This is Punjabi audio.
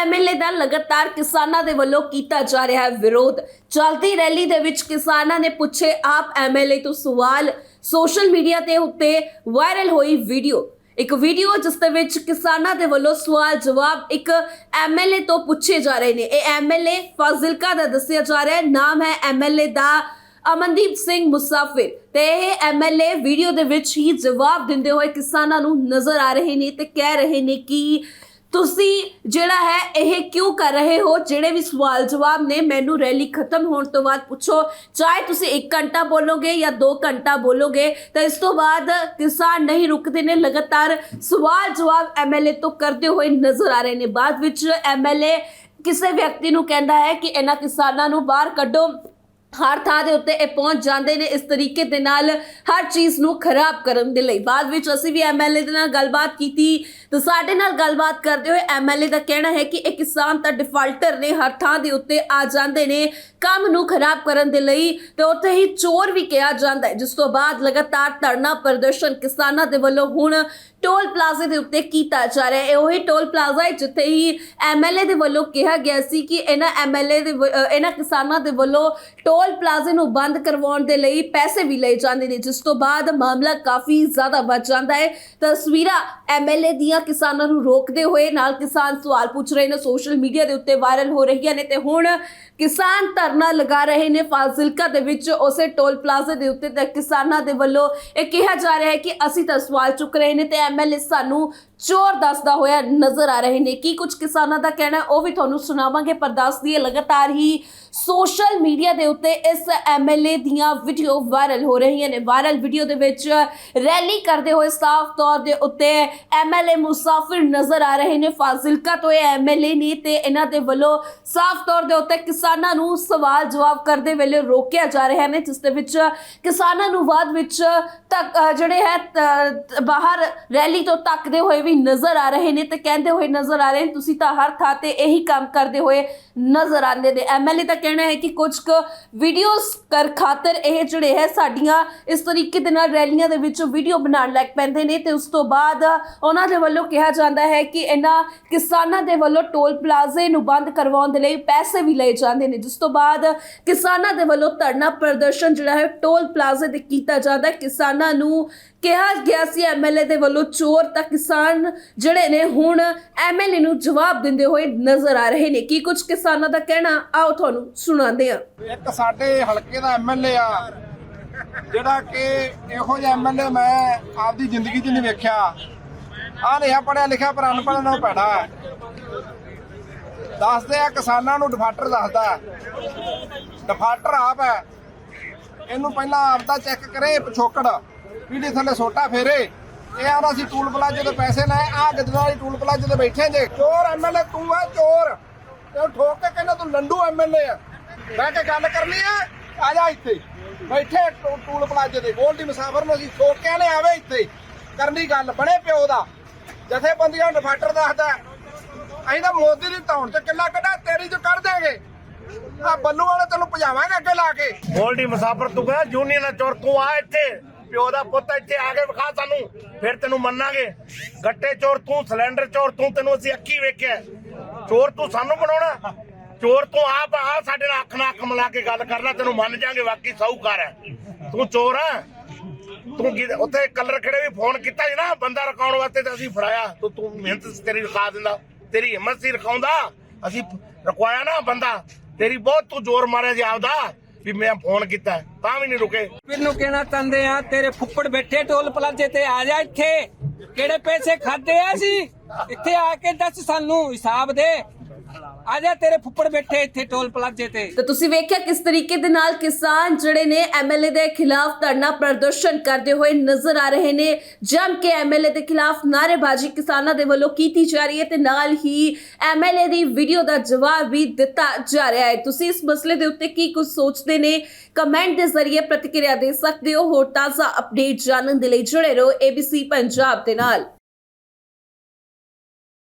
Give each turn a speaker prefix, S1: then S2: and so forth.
S1: ਐਮਐਲਏ ਦਾ ਲਗਾਤਾਰ ਕਿਸਾਨਾਂ ਦੇ ਵੱਲੋਂ ਕੀਤਾ ਜਾ ਰਿਹਾ ਹੈ ਵਿਰੋਧ। ਚਲਦੀ ਰੈਲੀ ਦੇ ਵਿੱਚ ਕਿਸਾਨਾਂ ਨੇ ਪੁੱਛੇ ਆਪ ਐਮਐਲਏ ਤੋਂ ਸਵਾਲ। ਸੋਸ਼ਲ ਮੀਡੀਆ ਤੇ ਉੱਤੇ ਵਾਇਰਲ ਹੋਈ ਵੀਡੀਓ। ਇੱਕ ਵੀਡੀਓ ਜਿਸ ਦੇ ਵਿੱਚ ਕਿਸਾਨਾਂ ਦੇ ਵੱਲੋਂ ਸਵਾਲ ਜਵਾਬ ਇੱਕ ਐਮਐਲਏ ਤੋਂ ਪੁੱਛੇ ਜਾ ਰਹੇ ਨੇ। ਇਹ ਐਮਐਲਏ ਫਾਜ਼ਿਲਕਾ ਦਾ ਦੱਸਿਆ ਜਾ ਰਿਹਾ ਹੈ। ਨਾਮ ਹੈ ਐਮਐਲਏ ਦਾ ਅਮਨਦੀਪ ਸਿੰਘ ਮੁਸਾਫਿਰ ਤੇ ਇਹ ਐਮਐਲਏ ਵੀਡੀਓ ਦੇ ਵਿੱਚ ਹੀ ਜਵਾਬ ਦਿੰਦੇ ਹੋਏ ਕਿਸਾਨਾਂ ਨੂੰ ਨਜ਼ਰ ਆ ਰਹੇ ਨੇ ਤੇ ਕਹਿ ਰਹੇ ਨੇ ਕਿ ਤੁਸੀਂ ਜਿਹੜਾ ਹੈ ਇਹ ਕਿਉਂ ਕਰ ਰਹੇ ਹੋ? ਜਿਹੜੇ ਵੀ ਸਵਾਲ ਜਵਾਬ ਨੇ, ਮੈਨੂੰ ਰੈਲੀ ਖਤਮ ਹੋਣ ਤੋਂ ਬਾਅਦ ਪੁੱਛੋ। ਚਾਹੇ ਤੁਸੀਂ 1 ਘੰਟਾ ਬੋਲੋਗੇ ਜਾਂ 2 ਘੰਟਾ ਬੋਲੋਗੇ, ਤਾਂ ਇਸ ਤੋਂ ਬਾਅਦ ਕਿਸਾਨ ਨਹੀਂ ਰੁਕਦੇ ਨੇ। ਲਗਾਤਾਰ ਸਵਾਲ ਜਵਾਬ ਐਮਐਲਏ ਤੋਂ ਕਰਦੇ ਹੋਏ ਨਜ਼ਰ ਆ ਰਹੇ ਨੇ। ਬਾਅਦ ਵਿੱਚ ਐਮਐਲਏ ਕਿਸੇ ਵਿਅਕਤੀ ਨੂੰ ਕਹਿੰਦਾ ਹੈ ਕਿ ਇਹਨਾਂ ਕਿਸਾਨਾਂ ਨੂੰ ਬਾਹਰ ਕੱਢੋ। ਹਰ ਥਾਂ ਦੇ ਉੱਤੇ ਇਹ ਪਹੁੰਚ ਜਾਂਦੇ ਨੇ ਇਸ ਤਰੀਕੇ ਦੇ ਨਾਲ ਹਰ ਚੀਜ਼ ਨੂੰ ਖਰਾਬ ਕਰਨ ਦੇ ਲਈ। ਬਾਅਦ ਵਿੱਚ ਅਸੀਂ ਵੀ ਐਮਐਲਏ ਦੇ ਨਾਲ ਗੱਲਬਾਤ ਕੀਤੀ। ਤਾਂ ਸਾਡੇ ਨਾਲ ਗੱਲਬਾਤ ਕਰਦੇ ਹੋਏ ਐਮਐਲਏ ਦਾ ਕਹਿਣਾ ਹੈ ਕਿ ਇਹ ਕਿਸਾਨ ਤਾਂ ਡਿਫਾਲਟਰ ਨੇ ਹਰ ਥਾਂ ਦੇ ਉੱਤੇ ਆ ਜਾਂਦੇ ਨੇ ਕੰਮ ਨੂੰ ਖਰਾਬ ਕਰਨ ਦੇ ਲਈ। ਤੇ ਉੱਥੇ ਹੀ ਚੋਰ ਵੀ ਕਿਹਾ ਜਾਂਦਾ ਹੈ ਜਿਸ ਤੋਂ ਬਾਅਦ ਲਗਾਤਾਰ ਧਰਨਾ ਪ੍ਰਦਰਸ਼ਨ ਕਿਸਾਨਾਂ ਦੇ ਵੱਲੋਂ ਹੁਣ ਟੋਲ ਪਲਾਜ਼ੇ ਦੇ ਉੱਤੇ ਕੀਤਾ ਜਾ ਰਿਹਾ ਹੈ। ਇਹ ਉਹੀ ਟੋਲ ਪਲਾਜ਼ਾ ਹੈ ਜਿੱਥੇ ਹੀ ਐਮਐਲਏ ਦੇ ਵੱਲੋਂ ਕਿਹਾ ਗਿਆ ਸੀ ਕਿ ਇਹਨਾਂ ਐਮਐਲਏ ਦੇ ਵ- ਅ, ਇਹਨਾਂ ਕਿਸਾਨਾਂ ਦੇ ਵੱਲੋਂ ਟੋਲ ਟੋਲ ਪਲਾਜ਼ੇ ਨੂੰ ਬੰਦ ਕਰਵਾਉਣ ਦੇ ਲਈ ਪੈਸੇ ਵੀ ਲਏ ਜਾਂਦੇ ਨੇ, ਜਿਸ ਤੋਂ ਬਾਅਦ ਮਾਮਲਾ ਕਾਫੀ ਜ਼ਿਆਦਾ ਵੱਧ ਜਾਂਦਾ ਹੈ। ਤਸਵੀਰਾਂ ਐਮਐਲਏ ਦੀਆਂ ਕਿਸਾਨਾਂ ਨੂੰ ਰੋਕਦੇ ਹੋਏ ਨਾਲ ਕਿਸਾਨ ਸਵਾਲ ਪੁੱਛ ਰਹੇ ਨੇ, ਸੋਸ਼ਲ ਮੀਡੀਆ ਦੇ ਉੱਤੇ ਵਾਇਰਲ ਹੋ ਰਹੀਆਂ ਨੇ ਤੇ ਹੁਣ ਕਿਸਾਨ ਧਰਨਾ ਲਗਾ ਰਹੇ ਨੇ ਫਾਜ਼ਿਲਕਾ ਦੇ ਵਿੱਚ। ਉਸੇ ਟੋਲ ਪਲਾਜ਼ੇ ਦੇ ਉੱਤੇ ਤੇ ਕਿਸਾਨਾਂ ਦੇ ਵੱਲੋਂ ਇਹ ਕਿਹਾ ਜਾ ਰਿਹਾ ਹੈ ਕਿ ਅਸੀਂ ਤਾਂ ਸਵਾਲ ਚੁੱਕ ਰਹੇ ਨੇ ਤੇ ਐਮਐਲਏ ਸਾਨੂੰ ਚੋਰ ਦੱਸਦਾ ਹੋਇਆ ਨਜ਼ਰ ਆ ਰਹੇ ਨੇ। ਕੀ ਕੁਝ ਕਿਸਾਨਾਂ ਦਾ ਕਹਿਣਾ ਉਹ ਵੀ ਤੁਹਾਨੂੰ ਸੁਣਾਵਾਂਗੇ। ਪਰ ਦੱਸ ਦਈਏ ਲਗਾਤਾਰ ਹੀ ਸੋਸ਼ਲ ਮੀਡੀਆ ਦੇ ਉੱਤੇ ਇਸ ਐਮਐਲਏ ਦੀਆਂ ਵੀਡੀਓ ਵਾਇਰਲ ਹੋ ਰਹੀਆਂ ਨੇ। ਵਾਇਰਲ ਵੀਡੀਓ ਦੇ ਵਿੱਚ ਰੈਲੀ ਕਰਦੇ ਹੋਏ ਸਾਫ਼ ਤੌਰ ਦੇ ਉੱਤੇ ਐਮਐਲਏ ਮੁਸਾਫਿਰ ਨਜ਼ਰ ਆ ਰਹੇ ਨੇ। ਫਾਜ਼ਿਲਕਾ ਤੋਂ ਇਹ ਐਮਐਲਏ ਨੇ ਤੇ ਇਹਨਾਂ ਦੇ ਵੱਲੋਂ ਸਾਫ਼ ਤੌਰ ਦੇ ਉੱਤੇ ਕਿਸਾਨਾਂ ਨੂੰ ਸਵਾਲ ਜਵਾਬ ਕਰਦੇ ਵੇਲੇ ਰੋਕਿਆ ਜਾ ਰਿਹਾ ਨੇ ਜਿਸ ਦੇ ਵਿੱਚ ਕਿਸਾਨਾਂ ਨੂੰ ਬਾਅਦ ਵਿੱਚ ਤੱਕ ਜਿਹੜੇ ਹੈ ਬਾਹਰ ਰੈਲੀ ਤੋਂ ਤੱਕਦੇ ਹੋਏ ਵੀ ਨਜ਼ਰ ਆ ਰਹੇ ਨੇ ਤੇ ਕਹਿੰਦੇ ਹੋਏ ਨਜ਼ਰ ਆ ਰਹੇ ਨੇ। ਤੁਸੀਂ ਤਾਂ ਹਰ ਥਾਂ ਤੇ ਇਹੀ ਕੰਮ ਕਰਦੇ ਹੋਏ ਨਜ਼ਰ ਆਉਂਦੇ ਨੇ। ਐਮਐਲਏ ਦਾ ਕਹਿਣਾ ਹੈ ਕਿ ਕੁਝ ਕੁ ਵੀਡੀਓਜ਼ ਕਰ ਖਾਤਰ ਇਹ ਜਿਹੜੇ ਹੈ ਸਾਡੀਆਂ ਇਸ ਤਰੀਕੇ ਦੇ ਨਾਲ ਰੈਲੀਆਂ ਦੇ ਵਿੱਚ ਵੀਡੀਓ ਬਣਾਉਣ ਲੱਗ ਪੈਂਦੇ ਨੇ ਤੇ ਉਸ ਤੋਂ ਬਾਅਦ ਉਹਨਾਂ ਦੇ ਵੱਲੋਂ ਕਿਹਾ ਜਾਂਦਾ ਹੈ ਕਿ ਇਹਨਾਂ ਕਿਸਾਨਾਂ ਦੇ ਵੱਲੋਂ ਟੋਲ ਪਲਾਜ਼ੇ ਨੂੰ ਬੰਦ ਕਰਵਾਉਣ ਦੇ ਲਈ ਪੈਸੇ ਵੀ ਲਏ ਜਾਂਦੇ ਨੇ, ਜਿਸ ਤੋਂ ਬਾਅਦ ਕਿਸਾਨਾਂ ਦੇ ਵੱਲੋਂ ਧਰਨਾ ਪ੍ਰਦਰਸ਼ਨ ਜਿਹੜਾ ਹੈ ਟੋਲ ਪਲਾਜ਼ੇ ਤੇ ਕੀਤਾ ਜਾਂਦਾ ਕਿਸਾਨਾਂ ਨੂੰ ਕਿਹਾ ਗਿਆ ਸੀ ਐਮਐਲਏ ਦੇ ਵੱਲੋਂ ਚੋਰ ਤਾਂ ਕਿਸਾਨ ਜਿਹੜੇ ਨੇ ਹੁਣ ਐਮਐਲਏ ਨੂੰ ਜਵਾਬ ਦਿੰਦੇ ਹੋਏ ਨਜ਼ਰ ਆ ਰਹੇ ਨੇ। ਕੀ ਕੁਝ ਕਿਸਾਨਾਂ ਦਾ ਕਹਿਣਾ? ਆਓ ਤੁਹਾਨੂੰ ਸੁਣਾਉਂਦੇ ਹਾਂ।
S2: ਇੱਕ ਸਾਡੇ ਹਲਕੇ ਦਾ ਐਮਐਲਏ ਆ, ਜਿਹੜਾ ਕਿ ਇਹੋ ਜਿਹਾ ਐਮਐਲਏ ਮੈਂ ਆਪਦੀ ਜ਼ਿੰਦਗੀ 'ਚ ਨਹੀਂ ਵੇਖਿਆ। ਆ ਲਿਆ ਪੜਿਆ ਲਿਖਿਆ, ਪਰ ਅਨਪੜ੍ਹ ਨੂੰ ਪੈੜਾ ਦੱਸਦੇ ਆ, ਕਿਸਾਨਾਂ ਨੂੰ ਡਿਫਾਲਟਰ ਦੱਸਦਾ ਡਿਫਾਲਟਰ ਆਪ ਹੈ। ਇਹਨੂੰ ਪਹਿਲਾਂ ਆਪਦਾ ਚੈੱਕ ਕਰੇ ਪਿਛੋਕੜ। ਪੀੜੀ ਥੱਲੇ ਸੋਟਾ ਫੇਰੇ। ਇਹ ਆਂਦਾ ਸੀ ਟੂਲ ਪਲਾਜੇ ਦੇ ਪੈਸੇ ਲੈ ਆ ਗਿੱਦੜਾਂ ਵਾਲੀ ਟੂਲ ਪਲਾਜੇ ਤੇ ਬੈਠੇ ਜੇ। ਚੋਰ ਐਮਐਲਏ ਤੂੰ ਆ ਚੋਰ। ਤੇ ਉਹ ਠੋਕ ਕੇ ਕਹਿੰਦਾ, ਤੂੰ ਲੰਡੂ ਐਮਐਲਏ ਆ। ਮੈਂ ਕੇ ਗੱਲ ਕਰਨੀ ਆ ਆ ਜਾ ਇੱਥੇ। ਬੈਠੇ ਟੂਲ ਪਲਾਜੇ ਤੇ ਗੋਲਡੀ ਮੁਸਾਫਰ ਨੂੰ ਅਸੀਂ ਠੋਕ ਕੇ ਲੈ ਆਵੇ ਇੱਥੇ। ਕਰਨੀ ਗੱਲ, ਬਣੇ ਪਿਓ ਦਾ। ਜਥੇਬੰਦੀਆਂ ਡਿਫਾਲਟਰ ਦੱਸਦਾ ਅਸੀਂ ਤਾਂ ਮੋਦੀ ਦੀ ਧੌਣ ਤੇ ਕਿੱਲਾ ਕੱਢਾ ਤੇਰੀ ਚ ਕੱਢ ਦੇਗੇ ਆ ਬੱਲੂ ਵਾਲੇ ਤੈਨੂੰ ਭਜਾਵਾਂਗੇ ਅੱਗੇ ਲਾ ਕੇ।
S3: ਗੋਲਡੀ ਮੁਸਾਫਰ ਤੂੰ ਕਹਿੰਦਾ ਜੂਨੀਅਰ ਦਾ ਚੋਰ ਤੂੰ ਆ ਇੱਥੇ। ਪਿਓ ਦਾ ਪੁੱਤ ਇੱਥੇ ਆ ਕੇ ਵਿਖਾ ਸਾਨੂੰ। ਫਿਰ ਤੈਨੂੰ ਮੰਨਾਂਗੇ। ਗੱਟੇ ਚੋਰ ਤੂੰ, ਸਿਲੰਡਰ ਚੋਰ ਤੂੰ, ਤੈਨੂੰ ਅਸੀਂ ਅੱਖੀ ਵੇਖਿਆ ਚੋਰ ਤੂੰ ਸਾਨੂੰ ਬਣਾਉਣਾ। ਚੋਰ ਤੂੰ ਆਪ ਆ, ਸਾਡੇ ਨਾਲ ਅੱਖ ਨਾਲ ਅੱਖ ਮਿਲਾ ਕੇ ਗੱਲ ਕਰਨਾ, ਤੈਨੂੰ ਮੰਨ ਜਾਾਂਗੇ ਵਾਕਈ ਸਾਹੂਕਾਰ ਹੈ। ਤੂੰ ਚੋਰ ਹੈ? ਤੂੰ ਕੀ- ਉੱਥੇ ਕਲਰ ਖੜੇ ਵੀ ਫੋਨ ਕੀਤਾ ਸੀ ਨਾ, ਬੰਦਾ ਰਕਾਉਣ ਵਾਸਤੇ ਤੇ ਅਸੀਂ ਫੜਾਇਆ। ਤੂੰ ਤੂੰ ਮਿਹਨਤ ਤੇਰੀ ਰਖਾ ਦਿੰਦਾ, ਤੇਰੀ ਹਿੰਮਤ ਸੀ ਰਖਾਉਂਦਾ। ਅਸੀਂ ਰਕਵਾਇਆ ਨਾ ਬੰਦਾ। ਤੇਰੀ ਬਹੁਤ ਤੂੰ ਜ਼ੋਰ ਮਾਰਿਆ ਜੀ ਆਪਦਾ, ਵੀ ਮੈਂ ਫੋਨ ਕੀਤਾ ਤਾਂ ਵੀ ਨਹੀਂ ਰੁਕੇ।
S4: ਮੈਨੂੰ ਕਹਿਣਾ ਤੰਦੇ ਆ, ਤੇਰੇ ਫੁੱਫੜ ਬੈਠੇ ਟੋਲ ਪਲਾਜ਼ੇ ਤੇ ਆ ਜਾ ਇੱਥੇ। ਕਿਹੜੇ ਪੈਸੇ ਖਾਦੇ ਆ ਸੀ ਇੱਥੇ ਆ ਕੇ ਦੱਸ ਸਾਨੂੰ, ਹਿਸਾਬ ਦੇ। ਆ ਜਾ ਤੇਰੇ ਫੁੱਫੜ ਬੈਠੇ ਇੱਥੇ ਟੋਲ ਪਲਾਜ਼ੇ ਤੇ।
S1: ਤਾਂ ਤੁਸੀਂ ਵੇਖਿਆ ਕਿਸ ਤਰੀਕੇ ਦੇ ਨਾਲ ਕਿਸਾਨ ਜਿਹੜੇ ਨੇ ਐਮਐਲਏ ਦੇ ਖਿਲਾਫ ਧਰਨਾ ਪ੍ਰਦਰਸ਼ਨ ਕਰਦੇ ਹੋਏ ਨਜ਼ਰ ਆ ਰਹੇ ਨੇ, ਜਮ ਕੇ ਐਮਐਲਏ ਦੇ ਖਿਲਾਫ ਨਾਅਰੇਬਾਜ਼ੀ ਕਿਸਾਨਾਂ ਦੇ ਵੱਲੋਂ ਕੀਤੀ ਜਾ ਰਹੀ ਹੈ ਤੇ ਨਾਲ ਹੀ ਐਮਐਲਏ ਦੀ ਵੀਡੀਓ ਦਾ ਜਵਾਬ ਵੀ ਦਿੱਤਾ ਜਾ ਰਿਹਾ ਹੈ। ਤੁਸੀਂ ਇਸ ਮਸਲੇ ਦੇ ਉੱਤੇ ਕੀ ਕੁਝ ਸੋਚਦੇ ਨੇ? ਕਮੈਂਟ ਦੇ ਜ਼ਰੀਏ ਪ੍ਰਤੀਕਿਰਿਆ ਦੇ ਸਕਦੇ ਹੋ। ਹੋਰ ਤਾਜ਼ਾ ਅਪਡੇਟ ਜਾਣਨ ਦੇ ਲਈ ਜੁੜੇ ਰਹੋ ABC ਪੰਜਾਬ ਦੇ ਨਾਲ।